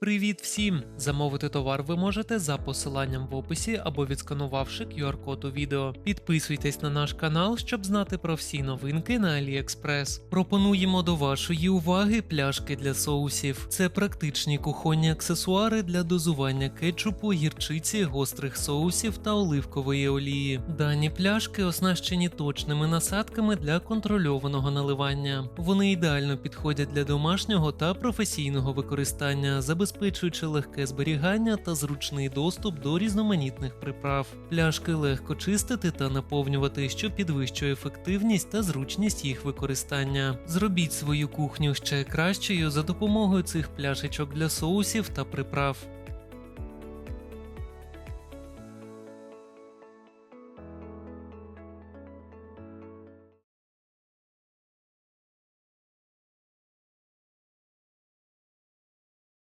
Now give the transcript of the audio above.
Привіт всім! Замовити товар ви можете за посиланням в описі або відсканувавши QR-код у відео. Підписуйтесь на наш канал, щоб знати про всі новинки на AliExpress. Пропонуємо до вашої уваги пляшки для соусів. Це практичні кухонні аксесуари для дозування кетчупу, гірчиці, гострих соусів та оливкової олії. Дані пляшки оснащені точними насадками для контрольованого наливання. Вони ідеально підходять для домашнього та професійного використання, забезпечуючи легке зберігання та зручний доступ до різноманітних приправ. Пляшки легко чистити та наповнювати, що підвищує ефективність та зручність їх використання. Зробіть свою кухню ще кращою за допомогою цих пляшечок для соусів та приправ.